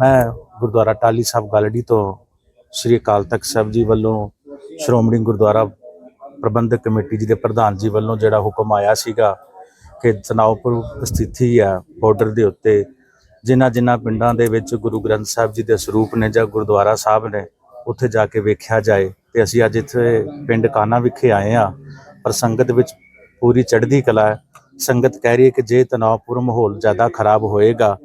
ਮੈਂ ਗੁਰਦੁਆਰਾ ਟਾਲੀ ਸਾਹਿਬ ਗਾਲੜੀ ਤੋਂ ਸ੍ਰੀ ਅਕਾਲ ਤਖਤ ਸਾਹਿਬ ਜੀ ਵੱਲੋਂ ਸ਼੍ਰੋਮਣੀ ਗੁਰਦੁਆਰਾ ਪ੍ਰਬੰਧਕ ਕਮੇਟੀ ਜੀ ਦੇ ਪ੍ਰਧਾਨ ਜੀ ਵੱਲੋਂ ਜਿਹੜਾ ਹੁਕਮ ਆਇਆ ਸੀਗਾ ਕਿ ਤਨਾਉਪੁਰ ਸਥਿਤੀ ਆ ਬਾਰਡਰ ਦੇ ਉੱਤੇ, ਜਿਨ੍ਹਾਂ ਜਿਨ੍ਹਾਂ ਪਿੰਡਾਂ ਦੇ ਵਿੱਚ ਗੁਰੂ ਗ੍ਰੰਥ ਸਾਹਿਬ ਜੀ ਦੇ ਸਰੂਪ ਨੇ ਜਾਂ ਗੁਰਦੁਆਰਾ ਸਾਹਿਬ ਨੇ ਉੱਥੇ ਜਾ ਕੇ ਵੇਖਿਆ ਜਾਏ ਤੇ ਅਸੀਂ ਅੱਜ ਇੱਥੇ ਪਿੰਡ ਕਾਨਾ ਵਿਖੇ ਆਏ ਆ ਪਰ ਸੰਗਤ ਵਿੱਚ ਪੂਰੀ ਚੜ੍ਹਦੀ ਕਲਾ ਹੈ। ਸੰਗਤ ਕਹਿ ਰਹੀ ਹੈ ਕਿ ਜੇ ਤਣਾਅਪੂਰਨ ਮਾਹੌਲ ਜ਼ਿਆਦਾ ਖਰਾਬ ਹੋਏਗਾ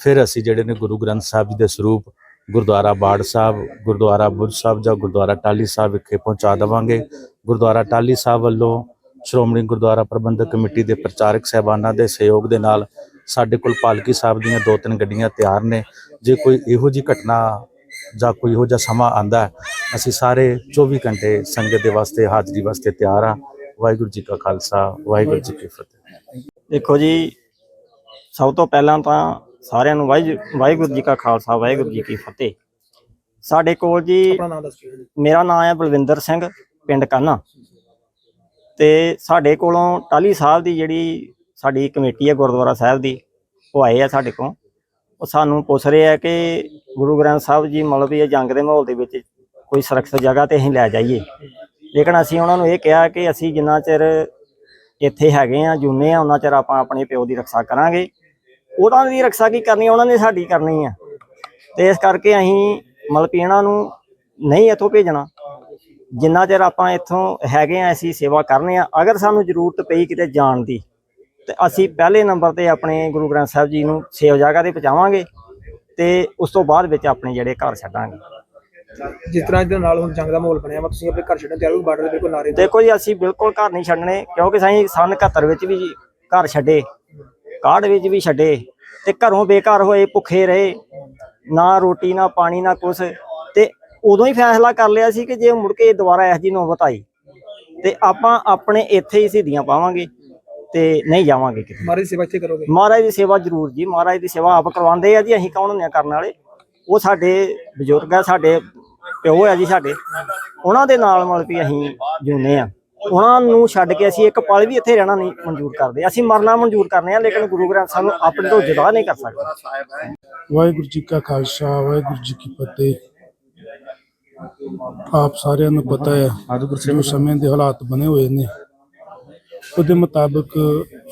ਫਿਰ ਅਸੀਂ ਜਿਹੜੇ ਨੇ ਗੁਰੂ ਗ੍ਰੰਥ ਸਾਹਿਬ ਜੀ ਦੇ ਸਰੂਪ, ਗੁਰਦੁਆਰਾ ਬਾੜ ਸਾਹਿਬ, ਗੁਰਦੁਆਰਾ ਬੁੱਧ ਸਾਹਿਬ ਜਾਂ ਗੁਰਦੁਆਰਾ ਟਾਲੀ ਸਾਹਿਬ ਵਿਖੇ ਪਹੁੰਚਾ ਦੇਵਾਂਗੇ। ਗੁਰਦੁਆਰਾ ਟਾਲੀ ਸਾਹਿਬ ਵੱਲੋਂ ਸ਼੍ਰੋਮਣੀ ਗੁਰਦੁਆਰਾ ਪ੍ਰਬੰਧਕ ਕਮੇਟੀ ਦੇ ਪ੍ਰਚਾਰਕ ਸਹਿਬਾਨਾਂ ਦੇ ਸਹਿਯੋਗ ਦੇ ਨਾਲ ਸਾਡੇ ਕੋਲ ਪਾਲਕੀ ਸਾਹਿਬ ਦੀਆਂ ਦੋ ਤਿੰਨ ਗੱਡੀਆਂ ਤਿਆਰ ਨੇ। ਜੇ ਕੋਈ ਇਹੋ ਜਿਹੀ ਘਟਨਾ ਜਾਂ ਕੋਈ ਇਹੋ ਜਿਹਾ ਸਮਾਂ ਆਂਦਾ ਅਸੀਂ ਸਾਰੇ 24 ਘੰਟੇ ਸੰਗਤ ਦੇ ਵਾਸਤੇ, ਹਾਜ਼ਰੀ ਵਾਸਤੇ ਤਿਆਰ ਆ ਵਾਹਿਗੁਰੂ ਜੀ ਕਾ ਖਾਲਸਾ, ਵਾਹਿਗੁਰੂ ਜੀ ਕੀ ਫਤਿਹ। ਦੇਖੋ ਜੀ, ਸਭ ਤੋਂ ਪਹਿਲਾਂ ਤਾਂ ਸਾਰਿਆਂ ਨੂੰ ਵਾਹਿ- ਵਾਹਿਗੁਰੂ ਜੀ ਕਾ ਖਾਲਸਾ ਵਾਹਿਗੁਰੂ ਜੀ ਕੀ ਫਤਿਹ। ਸਾਡੇ ਕੋਲ ਜੀ ਆਪਣਾ ਨਾਮ ਦੱਸਿਓ ਜੀ। ਮੇਰਾ ਨਾਮ ਹੈ ਬਲਵਿੰਦਰ ਸਿੰਘ ਪਿੰਡ ਕਾਨਾ। ਤੇ ਸਾਡੇ ਕੋਲੋਂ ਟਾਲੀ ਸਾਹਿਬ ਦੀ ਜਿਹੜੀ ਸਾਡੀ ਕਮੇਟੀ ਹੈ ਗੁਰਦੁਆਰਾ ਸਾਹਿਬ ਦੀ ਉਹ ਆਏ ਆ ਸਾਡੇ ਕੋਲ। ਉਹ ਸਾਨੂੰ ਪੁੱਛ ਰਹੇ ਆ ਕਿ ਗੁਰੂ ਗ੍ਰੰਥ ਸਾਹਿਬ ਜੀ ਮਤਲਬ ਵੀ ਇਹ ਜੰਗ ਦੇ ਮਾਹੌਲ ਦੇ ਵਿੱਚ ਕੋਈ ਸੁਰੱਖਿਅਤ ਜਗ੍ਹਾ ਤੇ ਅਸੀਂ ਲੈ ਜਾਈਏ। ਲੇਕਿਨ ਅਸੀਂ ਉਹਨਾਂ ਨੂੰ ਇਹ ਕਿਹਾ ਕਿ ਅਸੀਂ ਜਿੰਨਾ ਚਿਰ ਇੱਥੇ ਹੈਗੇ ਆ ਜੁਨੇ ਆ ਉਹਨਾਂ ਚਿਰ ਆਪਾਂ ਆਪਣੇ ਪਿਓ ਦੀ ਰੱਖਿਆ ਕਰਾਂਗੇ। ਉਹਨਾਂ ਦੀ ਰੱਖਿਆ ਕੀ ਕਰਨੀ ਉਹਨਾਂ ਨੇ ਸਾਡੀ ਕਰਨੀ ਆ। ਤੇ ਇਸ ਕਰਕੇ ਅਸੀਂ ਮਤਲਬ ਵੀ ਇਹਨਾਂ ਨੂੰ ਨਹੀਂ ਇੱਥੋਂ ਭੇਜਣਾ। ਜਿੰਨਾ ਚਿਰ ਆਪਾਂ ਇੱਥੋਂ ਹੈਗੇ ਆ ਅਸੀਂ ਸੇਵਾ ਕਰਨੇ ਆ ਅਗਰ ਸਾਨੂੰ ਜ਼ਰੂਰਤ ਪਈ ਕਿਤੇ ਜਾਣ ਦੀ ਤੇ ਅਸੀਂ ਪਹਿਲੇ ਨੰਬਰ ਤੇ ਆਪਣੇ ਗੁਰੂ ਗ੍ਰੰਥ ਸਾਹਿਬ ਜੀ ਨੂੰ ਸੇਵ ਜਗ੍ਹਾ ਤੇ ਪਹੁੰਚਾਵਾਂਗੇ ਤੇ ਉਸ ਤੋਂ ਬਾਅਦ ਵਿੱਚ ਆਪਣੇ ਜਿਹੜੇ ਘਰ ਛੱਡਾਂਗੇ। ਜਿਸ ਤਰ੍ਹਾਂ ਇਹਦੇ ਨਾਲ ਹੁਣ ਜੰਗ ਦਾ ਮਾਹੌਲ ਬਣਿਆ ਵਾ ਤੁਸੀਂ ਆਪਣੇ ਘਰ ਛੱਡਣ ਤਿਆਰ ਹੋ ਬਾਰਡਰ ਦੇ ਬਿਲਕੁਲ ਨਾਰੇ ਦੇਖੋ ਜੀ ਅਸੀਂ ਬਿਲਕੁਲ ਘਰ ਨਹੀਂ ਛੱਡਣੇ ਕਿਉਂਕਿ ਅਸੀਂ ਸੰਨ 71 ਵਿੱਚ ਵੀ ਘਰ ਛੱਡੇ। ਕਾੜ ਵਿੱਚ ਵੀ ਛੱਡੇ ਤੇ ਘਰੋਂ ਬੇਘਰ ਹੋਏ ਭੁੱਖੇ ਰਹੇ ਨਾ ਰੋਟੀ ਨਾ ਪਾਣੀ ਨਾ ਕੁਛ ਤੇ ਉਦੋਂ ਹੀ ਫੈਸਲਾ ਕਰ ਲਿਆ ਸੀ ਕਿ ਜੇ ਮੁੜ ਕੇ ਦੁਬਾਰਾ ਇਹੋ ਜੀ ਨੌਬਤ ਆਈ ਤੇ ਆਪਾਂ ਆਪਣੇ ਇੱਥੇ ਹੀ ਸਿੱਧੀਆਂ ਪਾਵਾਂਗੇ ਤੇ ਨਹੀਂ ਜਾਵਾਂਗੇ ਕਿਤੇ। ਮਾਰੀ ਸੇਵਾ ਇੱਥੇ ਕਰੋਗੇ? ਮਹਾਰਾਜ ਦੀ ਸੇਵਾ ਜ਼ਰੂਰ ਜੀ ਮਹਾਰਾਜ ਦੀ ਸੇਵਾ ਆਪ ਕਰਵਾਉਂਦੇ ਆ ਜੀ ਅਸੀਂ ਕੌਣ ਹੁੰਦੇ ਆ ਕਰਨ ਵਾਲੇ? ਉਹ ਸਾਡੇ ਬਜ਼ੁਰਗ ਆ ਸਾਡੇ ਪਿਓ ਆ ਜੀ ਸਾਡੇ। ਉਹਨਾਂ ਦੇ ਨਾਲ ਮਤਲਬ ਵੀ ਅਸੀਂ ਜਿਉਂਦੇ ਆ। ਉਹਨਾਂ ਨੂੰ ਛੱਡ ਕੇ ਅਸੀਂ ਇੱਕ ਪਲ ਵੀ ਇੱਥੇ ਰਹਿਣਾ ਨਹੀਂ ਮਨਜ਼ੂਰ ਕਰਦੇ। ਅਸੀਂ ਮਰਨਾ ਮਨਜ਼ੂਰ ਕਰਨੇ ਆ, ਲੇਕਿਨ ਗੁਰੂ ਗ੍ਰੰਥ ਸਾਹਿਬ ਨੂੰ ਆਪਣੇ ਤੋਂ ਜੁਦਾ ਨਹੀਂ ਕਰ ਸਕਦੇ। ਵਾਹਿਗੁਰੂ ਜੀ ਕਾ ਖਾਲਸਾ, ਵਾਹਿਗੁਰੂ ਜੀ ਕੀ ਫਤਿਹ। ਆਪ ਸਾਰਿਆਂ ਨੂੰ ਪਤਾ ਹੈ ਜੋ ਸਮੇਂ ਦੇ ਹਾਲਾਤ ਬਣੇ ਹੋਏ ਨੇ। ਉਹਦੇ ਮੁਤਾਬਕ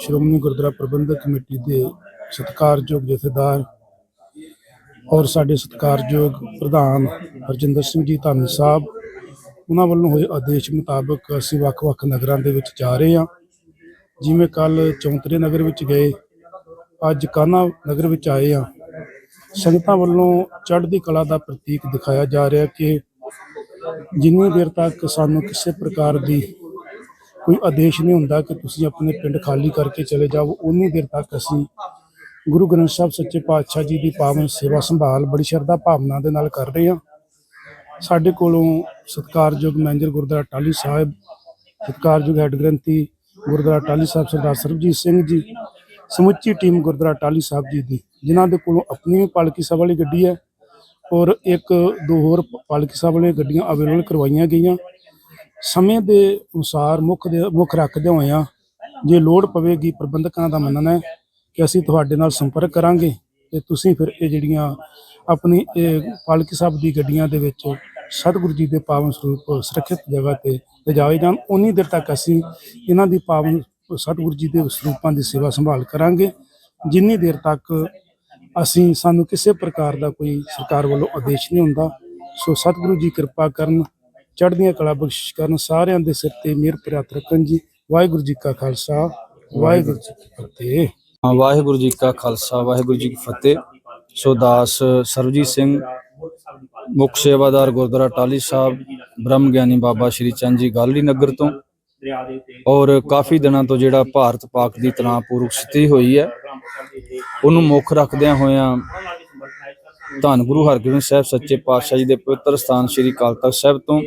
ਸ਼੍ਰੋਮਣੀ ਗੁਰਦੁਆਰਾ ਪ੍ਰਬੰਧਕ ਕਮੇਟੀ ਦੇ ਸਤਿਕਾਰਯੋਗ ਜਥੇਦਾਰ ਔਰ ਸਾਡੇ ਸਤਿਕਾਰਯੋਗ ਪ੍ਰਧਾਨ ਹਰਜਿੰਦਰ ਸਿੰਘ ਜੀ ਧਾਮੀ ਸਾਹਿਬ ਉਹਨਾਂ ਵੱਲੋਂ ਹੋਏ ਆਦੇਸ਼ ਮੁਤਾਬਕ ਅਸੀਂ ਵੱਖ-ਵੱਖ ਨਗਰਾਂ ਦੇ ਵਿੱਚ ਜਾ ਰਹੇ ਹਾਂ। ਜਿਵੇਂ ਕੱਲ ਚੌਂਤਰੇ ਨਗਰ ਵਿੱਚ ਗਏ, ਅੱਜ ਕਾਨਾ ਨਗਰ ਵਿੱਚ ਆਏ ਹਾਂ। ਸੰਗਤਾਂ ਵੱਲੋਂ ਚੜ੍ਹਦੀ ਕਲਾ ਦਾ ਪ੍ਰਤੀਕ ਦਿਖਾਇਆ ਜਾ ਰਿਹਾ ਕਿ ਜਿੰਨੀ ਦੇਰ ਤੱਕ ਸਾਨੂੰ ਕਿਸੇ ਪ੍ਰਕਾਰ ਦੀ ਕੋਈ ਆਦੇਸ਼ ਨਹੀਂ ਹੁੰਦਾ ਕਿ ਤੁਸੀਂ ਆਪਣੇ ਪਿੰਡ ਖਾਲੀ ਕਰਕੇ ਚਲੇ ਜਾਓ ਉਨੀ ਦੇਰ ਤੱਕ ਅਸੀਂ ਗੁਰੂ ਗ੍ਰੰਥ ਸਾਹਿਬ ਸੱਚੇ ਪਾਤਸ਼ਾਹ ਜੀ ਦੀ ਪਾਵਨ ਸੇਵਾ ਸੰਭਾਲ ਬੜੀ ਸ਼ਰਧਾ ਭਾਵਨਾ ਦੇ ਨਾਲ ਕਰ ਰਹੇ ਹਾਂ। ਸਾਡੇ ਕੋਲੋਂ ਸਤਿਕਾਰਯੋਗ ਮੈਨੇਜਰ ਗੁਰਦੁਆਰਾ ਟਾਲੀ ਸਾਹਿਬ, ਸਤਿਕਾਰਯੋਗ ਹੈੱਡ ਗ੍ਰੰਥੀ ਗੁਰਦੁਆਰਾ ਟਾਲੀ ਸਾਹਿਬ ਸਰਦਾਰ ਸਰਬਜੀਤ ਸਿੰਘ ਜੀ, ਸਮੁੱਚੀ ਟੀਮ ਗੁਰਦੁਆਰਾ ਟਾਲੀ ਸਾਹਿਬ ਜੀ ਦੀ, ਜਿਨ੍ਹਾਂ ਦੇ ਕੋਲੋਂ ਆਪਣੀ ਵੀ ਪਾਲਕੀ ਸਾਹਿਬ ਵਾਲੀ ਗੱਡੀ ਹੈ ਔਰ ਇੱਕ ਦੋ ਹੋਰ ਪਾਲਕੀ ਸਾਹਿਬ ਵਾਲੀਆਂ ਗੱਡੀਆਂ ਅਵੇਲੇਬਲ ਕਰਵਾਈਆਂ ਗਈਆਂ। ਸਮੇਂ ਦੇ ਅਨੁਸਾਰ ਮੁੱਖ ਦੇ, ਮੁੱਖ ਰੱਖਦੇ ਹੋਇਆਂ ਜੇ ਲੋੜ ਪਵੇਗੀ ਪ੍ਰਬੰਧਕਾਂ ਦਾ ਮੰਨਣਾ ਹੈ ਕਿ ਅਸੀਂ ਤੁਹਾਡੇ ਨਾਲ ਸੰਪਰਕ ਕਰਾਂਗੇ ਤੇ ਤੁਸੀਂ ਫਿਰ ਇਹ ਜਿਹੜੀਆਂ ਆਪਣੀ ਇਹ ਪਾਲਕੀ ਸਾਹਿਬ ਦੀ ਗੱਡੀਆਂ ਦੇ ਵਿੱਚ ਸਤਿਗੁਰੂ ਜੀ ਦੇ ਪਾਵਨ ਸਰੂਪ ਸੁਰੱਖਿਅਤ ਜਗ੍ਹਾ ਤੇ ਲਿਜਾਏ ਜਾਣ ਉਨੀ ਦੇਰ ਤੱਕ ਅਸੀਂ ਇਹਨਾਂ ਦੀ ਪਾਵਨ ਸਤਿਗੁਰੂ ਜੀ ਦੇ ਸਰੂਪਾਂ ਦੀ ਸੇਵਾ ਸੰਭਾਲ ਕਰਾਂਗੇ। ਜਿੰਨੀ ਦੇਰ ਤੱਕ ਅਸੀਂ ਸਾਨੂੰ ਕਿਸੇ ਪ੍ਰਕਾਰ ਦਾ ਕੋਈ ਸਰਕਾਰ ਵੱਲੋਂ ਆਦੇਸ਼ ਨਹੀਂ ਹੁੰਦਾ, ਸੋ ਸਤਿਗੁਰੂ ਜੀ ਕਿਰਪਾ ਕਰਨ, ਚੜ੍ਹਦੀਆਂ ਕਲਾ ਬਖਸ਼ਿਸ਼ ਕਰਨ, ਸਾਰਿਆਂ ਦੇ ਸਿਰ ਤੇ ਮਿਹਰ ਪ੍ਰਿਆਤ ਰੱਖਣ ਜੀ। ਵਾਹਿਗੁਰੂ ਜੀ ਕਾ ਖਾਲਸਾ, ਵਾਹਿਗੁਰੂ ਜੀ ਕੀ ਫਤਿਹ। ਵਾਹਿਗੁਰੂ ਜੀ ਕਾ ਖਾਲਸਾ, ਵਾਹਿਗੁਰੂ ਜੀ ਕੀ ਫਤਿਹ। ਸੋ ਦਾਸ ਸਰਬਜੀਤ ਸਿੰਘ ਮੁੱਖ ਸੇਵਾਦਾਰ ਗੁਰਦੁਆਰਾ ਟਾਲੀ ਸਾਹਿਬ, ਬ੍ਰਹਮ ਗਿਆਨੀ ਬਾਬਾ ਸ਼੍ਰੀ ਚੰਦ ਜੀ ਗਾਲੜੀ ਨਗਰ ਤੋਂ। ਔਰ ਕਾਫੀ ਦਿਨਾਂ ਤੋਂ ਜਿਹੜਾ ਭਾਰਤ ਪਾਕ ਦੀ ਤਣਾਅਪੂਰਵਕ ਸਥਿਤੀ ਹੋਈ ਹੈ, ਉਹਨੂੰ ਮੁੱਖ ਰੱਖਦਿਆਂ ਹੋਇਆਂ ਧੰਨ ਗੁਰੂ ਹਰਗੋਬਿੰਦ ਸਾਹਿਬ ਸੱਚੇ ਪਾਤਸ਼ਾਹ ਜੀ ਦੇ ਪਵਿੱਤਰ ਸਥਾਨ ਸ੍ਰੀ ਅਕਾਲ ਤਖਤ ਸਾਹਿਬ ਤੋਂ,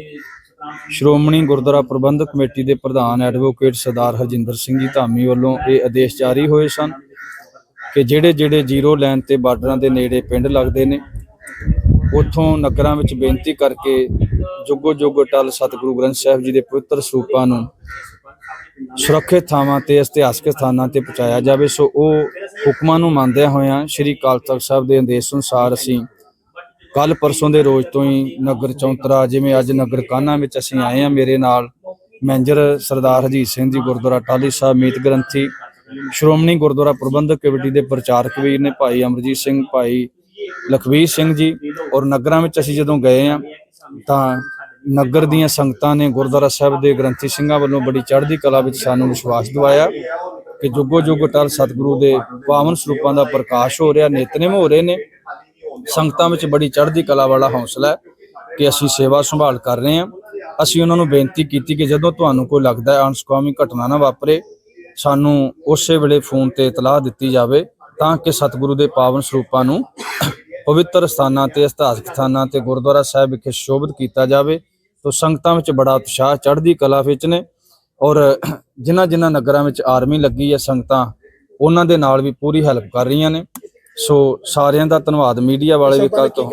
ਸ਼੍ਰੋਮਣੀ ਗੁਰਦੁਆਰਾ ਪ੍ਰਬੰਧਕ ਕਮੇਟੀ ਦੇ ਪ੍ਰਧਾਨ ਐਡਵੋਕੇਟ ਸਰਦਾਰ ਹਰਜਿੰਦਰ ਸਿੰਘ ਜੀ ਧਾਮੀ ਵੱਲੋਂ ਇਹ ਆਦੇਸ਼ ਜਾਰੀ ਹੋਏ ਸਨ ਕਿ ਜਿਹੜੇ ਜਿਹੜੇ ਜ਼ੀਰੋ ਲਾਈਨ ਤੇ ਬਾਰਡਰਾਂ ਦੇ ਨੇੜੇ ਪਿੰਡ ਲੱਗਦੇ ਨੇ ਉੱਥੋਂ ਨਗਰਾਂ ਵਿੱਚ ਬੇਨਤੀ ਕਰਕੇ ਜੁਗੋ ਜੁਗ ਟਲ ਸਤਿਗੁਰੂ ਗ੍ਰੰਥ ਸਾਹਿਬ ਜੀ ਦੇ ਪਵਿੱਤਰ ਸਰੂਪਾਂ ਨੂੰ ਸੁਰੱਖਿਅਤ ਥਾਵਾਂ ਤੇ, ਇਤਿਹਾਸਕ ਸਥਾਨਾਂ ਤੇ ਪਹੁੰਚਾਇਆ ਜਾਵੇ। ਸੋ ਉਹ ਹੁਕਮਾਂ ਨੂੰ ਮੰਨਦਿਆਂ ਹੋਇਆਂ ਸ੍ਰੀ ਅਕਾਲ ਤਖਤ ਸਾਹਿਬ ਦੇ ਆਦੇਸ਼ ਅਨੁਸਾਰ ਅਸੀਂ ਕੱਲ ਪਰਸੋਂ ਦੇ ਰੋਜ਼ ਤੋਂ ਹੀ ਨਗਰ ਚੌਂਤਰਾ, ਜਿਵੇਂ ਅੱਜ ਨਗਰ ਕਾਨਾ ਵਿੱਚ ਅਸੀਂ ਆਏ ਆ ਮੇਰੇ ਨਾਲ ਮੈਨੇਜਰ ਸਰਦਾਰ ਹਰਜੀਤ ਸਿੰਘ ਜੀ, ਗੁਰਦੁਆਰਾ ਟਾਲੀ ਸਾਹਿਬ, ਮੀਤ ਗ੍ਰੰਥੀ, ਸ਼੍ਰੋਮਣੀ ਗੁਰਦੁਆਰਾ ਪ੍ਰਬੰਧਕ ਕਮੇਟੀ ਦੇ ਪ੍ਰਚਾਰਕ ਵੀਰ ਨੇ, ਭਾਈ ਅਮਰਜੀਤ ਸਿੰਘ, ਭਾਈ ਲਖਵੀਰ ਸਿੰਘ ਜੀ, ਔਰ ਨਗਰਾਂ ਵਿੱਚ ਅਸੀਂ ਜਦੋਂ ਗਏ ਆ ਤਾਂ ਨਗਰ ਦੀਆਂ ਸੰਗਤਾਂ ਨੇ ਗੁਰਦੁਆਰਾ ਸਾਹਿਬ ਦੇ ਗ੍ਰੰਥੀ ਸਿੰਘਾਂ ਵੱਲੋਂ ਬੜੀ ਚੜ੍ਹਦੀ ਕਲਾ ਵਿੱਚ ਸਾਨੂੰ ਵਿਸ਼ਵਾਸ ਦਿਵਾਇਆ ਕਿ ਜੁਗੋ ਜੁਗ ਟਲ ਸਤਿਗੁਰੂ ਦੇ ਪਾਵਨ ਸਰੂਪਾਂ ਦਾ ਪ੍ਰਕਾਸ਼ ਹੋ ਰਿਹਾ, ਨਿਤਨੇਮ ਹੋ ਰਹੇ ਨੇ। ਸੰਗਤਾਂ ਵਿੱਚ ਬੜੀ ਚੜ੍ਹਦੀ ਕਲਾ ਵਾਲਾ ਹੌਸਲਾ ਹੈ ਕਿ ਅਸੀਂ ਸੇਵਾ ਸੰਭਾਲ ਕਰ ਰਹੇ ਹਾਂ। ਅਸੀਂ ਉਹਨਾਂ ਨੂੰ ਬੇਨਤੀ ਕੀਤੀ ਕਿ ਜਦੋਂ ਤੁਹਾਨੂੰ ਕੋਈ ਲੱਗਦਾ ਹੈ ਅਨਸਕਾਮੀ ਘਟਨਾ ਨਾ ਵਾਪਰੇ, ਸਾਨੂੰ ਉਸੇ ਵੇਲੇ ਫੋਨ ਤੇ ਇਤਲਾਹ ਦਿੱਤੀ ਜਾਵੇ ਤਾਂ ਕਿ ਸਤਿਗੁਰੂ ਦੇ ਪਾਵਨ ਸਰੂਪਾਂ ਨੂੰ ਪਵਿੱਤਰ ਸਥਾਨਾਂ ਤੇ ਇਤਿਹਾਸਕ ਸਥਾਨਾਂ ਤੇ ਗੁਰਦੁਆਰਾ ਸਾਹਿਬ ਵਿਖੇ ਸ਼ੋਭਿਤ ਕੀਤਾ ਜਾਵੇ ਤੋ ਸੰਗਤਾਂ ਵਿੱਚ ਬੜਾ ਉਤਸ਼ਾਹ ਚੜ੍ਹਦੀ ਕਲਾ ਵਿੱਚ ਨੇ ਔਰ ਜਿਨ੍ਹਾਂ ਜਿਨ੍ਹਾਂ ਨਗਰਾਂ ਵਿੱਚ ਆਰਮੀ ਲੱਗੀ ਹੈ ਸੰਗਤਾਂ ਉਹਨਾਂ ਦੇ ਨਾਲ ਵੀ ਪੂਰੀ ਹੈਲਪ ਕਰ ਰਹੀਆਂ ਨੇ। ਸੋ ਸਾਰਿਆਂ ਦਾ ਧੰਨਵਾਦ ਮੀਡੀਆ ਵਾਲੇ ਵੀ ਕੱਲ ਤੋਂ।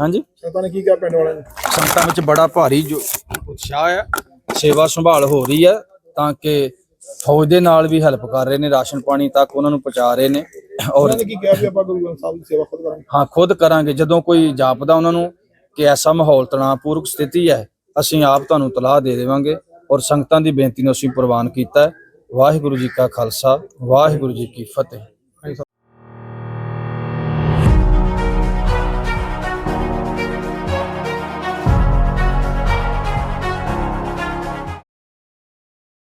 ਹਾਂਜੀ? ਸੰਤਾਂ ਨੇ ਕੀ ਕਿਹਾ ਪਿੰਡ ਵਾਲਿਆਂ ਨੇ? ਸੰਗਤਾਂ ਵਿੱਚ ਬੜਾ ਭਾਰੀ ਜੋ ਉਤਸ਼ਾਹ ਹੈ ਸੇਵਾ ਸੰਭਾਲ ਹੋ ਰਹੀ ਹੈ ਤਾਂ ਕਿ ਫੌਜ ਦੇ ਨਾਲ ਵੀ ਹੈਲਪ ਕਰ ਰਹੇ ਨੇ ਰਾਸ਼ਨ ਪਾਣੀ ਤੱਕ ਉਹਨਾਂ ਨੂੰ ਪਹੁੰਚਾ ਰਹੇ ਨੇ। ਔਰ ਕੀ ਕਿਹਾ ਵੀ ਆਪਾਂ ਗੁਰੂ ਗ੍ਰੰਥ ਸਾਹਿਬ ਦੀ ਸੇਵਾ ਖੁਦ ਕਰਾਂਗੇ? ਹਾਂ ਖੁਦ ਕਰਾਂਗੇ। ਜਦੋਂ ਕੋਈ ਜਾਪਦਾ ਉਹਨਾਂ ਨੂੰ ਕਿ ਐਸਾ ਮਾਹੌਲ ਤਣਾਅਪੂਰਕ ਸਥਿਤੀ ਹੈ ਅਸੀਂ ਆਪ ਤੁਹਾਨੂੰ ਤਲਾਹ ਦੇ ਦੇਵਾਂਗੇ ਔਰ ਸੰਗਤਾਂ ਦੀ ਬੇਨਤੀ ਨੂੰ ਅਸੀਂ ਪ੍ਰਵਾਨ ਕੀਤਾ ਹੈ। ਵਾਹਿਗੁਰੂ ਜੀ ਕਾ ਖਾਲਸਾ ਵਾਹਿਗੁਰੂ ਜੀ ਕੀ ਫਤਿਹ।